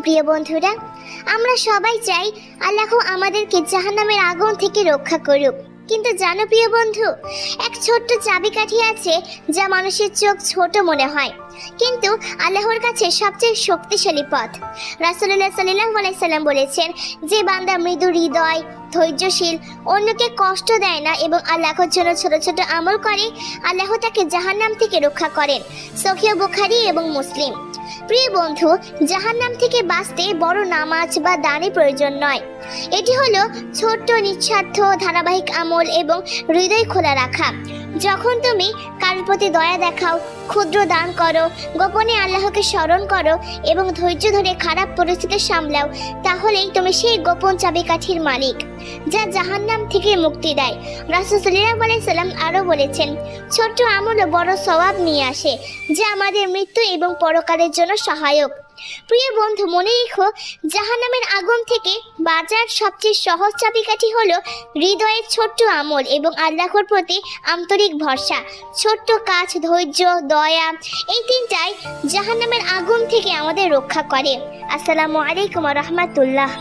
প্রিয় বন্ধুরা। আমরা সবাই চাই আল্লাহ আমাদেরকে জাহান্নামের আগুন থেকে রক্ষা করুক। কিন্তু জানো প্রিয় বন্ধু, এক ছোট্ট চাবিকাঠি আছে যা মানুষের চোখ ছোট মনে হয়। কিন্তু আল্লাহর কাছে সবচেয়ে শক্তিশালী পথ। রাসুল্লাহ সাল্লাহ সাল্লাম বলেছেন যে বান্দা মৃদু হৃদয়, ধৈর্যশীল, অন্যকে কষ্ট দেয় না এবং আল্লাহর জন্য ছোট ছোট আমল করে, আল্লাহ তাকে জাহান্নাম থেকে রক্ষা করেন। সখিয়া বুখারি এবং মুসলিম। প্রিয় বন্ধু, জাহান্নাম থেকে বাঁচতে বড় নামাজ বা দানের প্রয়োজন নয়। এটি হলো ছোট্ট নিঃস্বার্থ ধারাবাহিক আমল এবং হৃদয় খোলা রাখা। যখন তুমি কারোর প্রতি দয়া দেখাও, ক্ষুদ্র দান করো, গোপনে আল্লাহকে স্মরণ করো এবং ধৈর্য ধরে খারাপ পরিস্থিতি সামলাও, তাহলেই তুমি সেই গোপন চাবিকাঠির মালিক। যা জাহান্নাম থেকে মুক্তি দেয়। রাসুল সাল্লাহ সাল্লাম আরও বলেছেন, ছোট্ট আমলও বড় স্বভাব নিয়ে আসে, যা আমাদের মৃত্যু এবং পরকালের জন্য সহায়ক। প্রিয় বন্ধু, মনে রেখো, জাহান্নামের আগুন থেকে বাজার সবচেয়ে সহজ চাবিকাঠি হলো হৃদয়ের ছোট্ট আমল এবং আল্লাহর প্রতি আন্তরিক ভরসা। ছোট্ট কাজ, ধৈর্য, দয়া, এই তিনটাই জাহান্নামের আগুন থেকে আমাদের রক্ষা করে। আসসালামু আলাইকুম রহমতুল্লাহ।